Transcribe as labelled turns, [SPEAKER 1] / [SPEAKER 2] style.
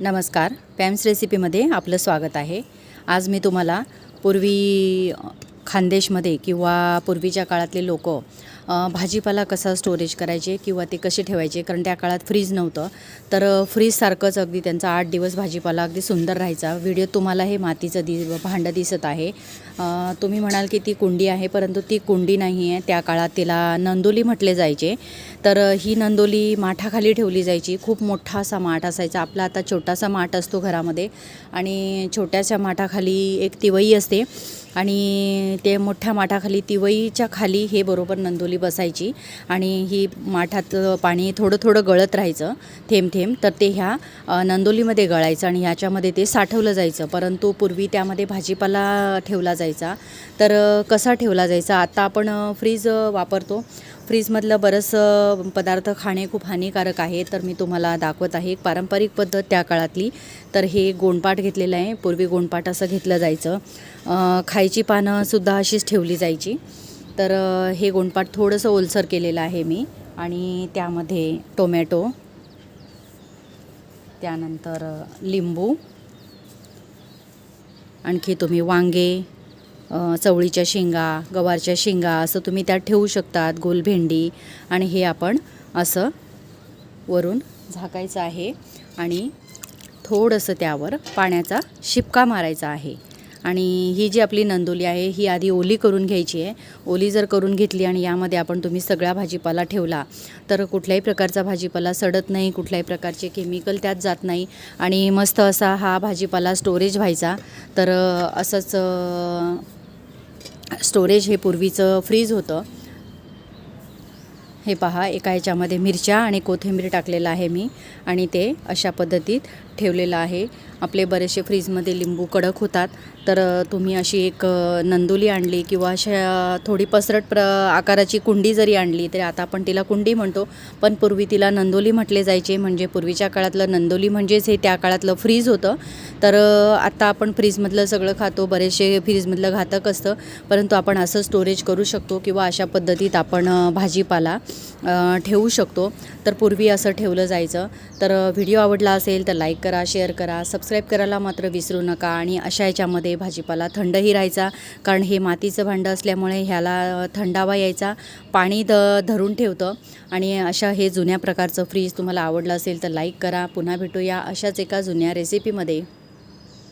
[SPEAKER 1] नमस्कार. पॅम्स रेसिपीमध्ये आपलं स्वागत आहे. आज मी तुम्हाला पूर्वी खानदेशमध्ये किंवा पूर्वीच्या काळातले लोक भाजीपाला कसा स्टोरेज करायचे किंवा ते कसे ठेवायचे? कारण त्या काळात फ्रीज नव्हतं. तर फ्रीजसारखंच अगदी त्यांचा आठ दिवस भाजीपाला अगदी सुंदर राहायचा. व्हिडिओ तुम्हाला हे मातीचं दि भांडं दिसत आहे. तुम्ही म्हणाल की ती कुंडी आहे परंतु ती कुंडी नाही आहे त्या काळात तिला नंदोली म्हटले जायचे. तर ही नंदोली माठाखाली ठेवली जायची. खूप मोठा असा माठ असायचा. आपला आता छोटासा माठ असतो घरामध्ये. आणि छोट्याशा माठाखाली एक तिवई असते. आणि ते मोठ्या माठाखाली तिवईच्या खाली हे बरोबर नंदोली बसायची आणि ही माठात पाणी थोडं थोडं गळत राहायचं थेंब थेंब. तर ते ह्या नंदोलीमध्ये गळायचं आणि ह्याच्यामध्ये ते साठवलं जायचं. परंतु पूर्वी त्यामध्ये भाजीपाला ठेवला जायचा. तर कसा ठेवला जायचा? आता आपण फ्रीज वापरतो. फ्रीजमधलं बरंच पदार्थ खाणे खूप हानिकारक आहे. तर मी तुम्हाला दाखवत आहे एक पारंपरिक पद्धत त्या काळातली. तर हे गोंडपाट घेतलेलं आहे. पूर्वी गोंडपाट असं घेतलं जायचं. खायची पानंसुद्धा अशीच ठेवली जायची. तर हे गोंडपाट थोडंसं ओलसर केलेलं आहे मी आणि त्यामध्ये टोमॅटो त्यानंतर लिंबू आणखी तुम्ही वांगे चवळीच्या शेंगा गवारच्या शेंगा असं तुम्ही त्यात ठेवू शकतात गोल भेंडी आणि हे आपण असं वरून झाकायचं आहे आणि थोडंसं त्यावर पाण्याचा शिपका मारायचा आहे. आणि ही जी आपली नंदोली आहे ही आधी ओली करून घ्यायची आहे. ओली जर करून घेतली आणि यामध्ये आपण तुम्ही सगळा भाजीपाला ठेवला तर कुठल्याही प्रकारचा भाजीपाला सडत नाही कुठल्याही प्रकारचे केमिकल त्यात जात नाही. आणि मस्त असा हा भाजीपाला स्टोरेज व्हायचा. तर असंच स्टोरेज हे पूर्वीचं फ्रीज होतं. हे पहा एका याच्यामध्ये मिरच्या आणि कोथिंबीर टाकलेलं आहे मी आणि ते अशा पद्धतीत ठेवलेलं आहे. आपले बरेचसे फ्रीजमध्ये लिंबू कडक होतात तर तुम्ही अशी एक नंदोली आणली किंवा अशा थोडी पसरट प्र आकाराची कुंडी जरी आणली तरी आता आपण तिला कुंडी म्हणतो पण पूर्वी तिला नंदोली म्हटले जायचे म्हणजे पूर्वीच्या काळातलं नंदोली म्हणजेच हे त्या काळातलं फ्रीज होतं. तर आता आपण फ्रीजमधलं सगळं खातो बरेचसे फ्रीजमधलं घातक असतं परंतु आपण असं स्टोरेज करू शकतो किंवा अशा पद्धतीत आपण भाजीपाला ठेवू शकतो. तर पूर्वी असं ठेवलं जायचं. तर व्हिडिओ आवडला असेल तर लाईक करा शेअर करा सबस्क्राईब करायला मात्र विसरू नका आणि अशा याच्यामध्ये भाजीपाला थंडही राहायचा. कारण हे मातीचं भांडं असल्यामुळे ह्याला थंडावा यायचा. पाणी द धरून ठेवतं. आणि अशा हे जुन्या प्रकारचं फ्रीज तुम्हाला आवडलं असेल तर लाईक करा. पुन्हा भेटूया अशाच एका जुन्या रेसिपीमध्ये